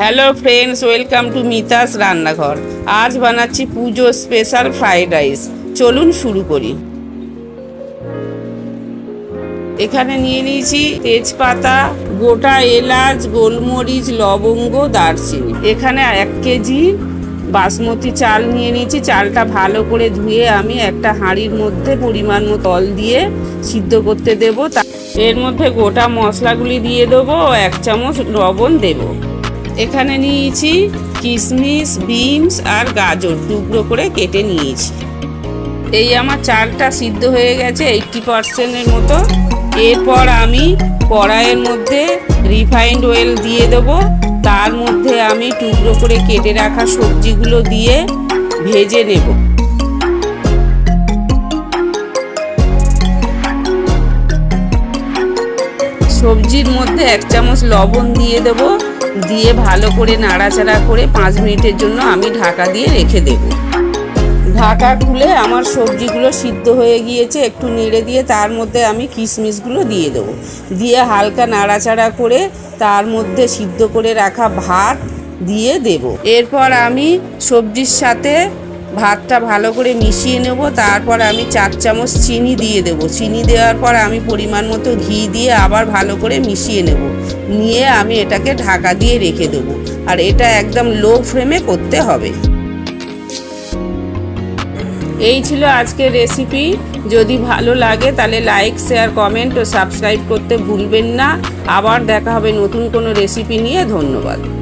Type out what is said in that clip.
Hello friends, welcome to Mita's রান্নাঘর। আজ বানাচ্ছি পুজো স্পেশাল ফ্রাইড রাইস। চলুন শুরু করি। এখানে নিয়ে নিয়েছি তেজপাতা, গোটা এলাচ, গোলমরিচ, লবঙ্গ, দারচিনি। এখানে এক কেজি বাসমতি চাল নিয়ে নিয়েছি। চালটা ভালো করে ধুয়ে আমি একটা হাঁড়ির মধ্যে পরিমাণ মতো জল দিয়ে সিদ্ধ করতে দেবো। এর মধ্যে গোটা মশলাগুলি দিয়ে দেবো এক চামচ লবণ দেবো। এখানে নিয়েছি কিশমিশ বিনস আর গাজর টুকরো করে কেটে নিয়েছি। এই আমার চালটা সিদ্ধ হয়ে গেছে এইটটি পার্সেন্টের মতো। এরপর আমি কড়াইয়ের মধ্যে রিফাইন্ড অয়েল দিয়ে দেবো। তার মধ্যে আমি টুকরো করে কেটে রাখা সবজিগুলো দিয়ে ভেজে নেব। সবজির মধ্যে এক চামচ লবণ দিয়ে দেব। দিয়ে ভালো করে নাড়াচাড়া করে পাঁচ মিনিটের জন্য আমি ঢাকা দিয়ে রেখে দেব। ঢাকা খুলে আমার সবজিগুলো সিদ্ধ হয়ে গিয়েছে, একটু নেড়ে দিয়ে তার মধ্যে আমি কিশমিশগুলো দিয়ে দেবো। দিয়ে হালকা নাড়াচাড়া করে তার মধ্যে সিদ্ধ করে রাখা ভাত দিয়ে দেব। এরপর আমি সবজির সাথে ভাতটা ভালো করে মিশিয়ে নেব, তারপর আমি চার চামচ চিনি দিয়ে দেব। চিনি দেওয়ার পর আমি পরিমাণ মতো ঘি দিয়ে আবার ভালো করে মিশিয়ে নেব। নিয়ে আমি এটাকে ঢাকা দিয়ে রেখে দেবো। আর এটা একদম লো ফ্লেমে করতে হবে। এই ছিল আজকের রেসিপি যদি ভালো লাগে তাহলে লাইক শেয়ার কমেন্ট ও সাবস্ক্রাইব করতে ভুলবেন না। আবার দেখা হবে নতুন কোনো রেসিপি নিয়ে। ধন্যবাদ।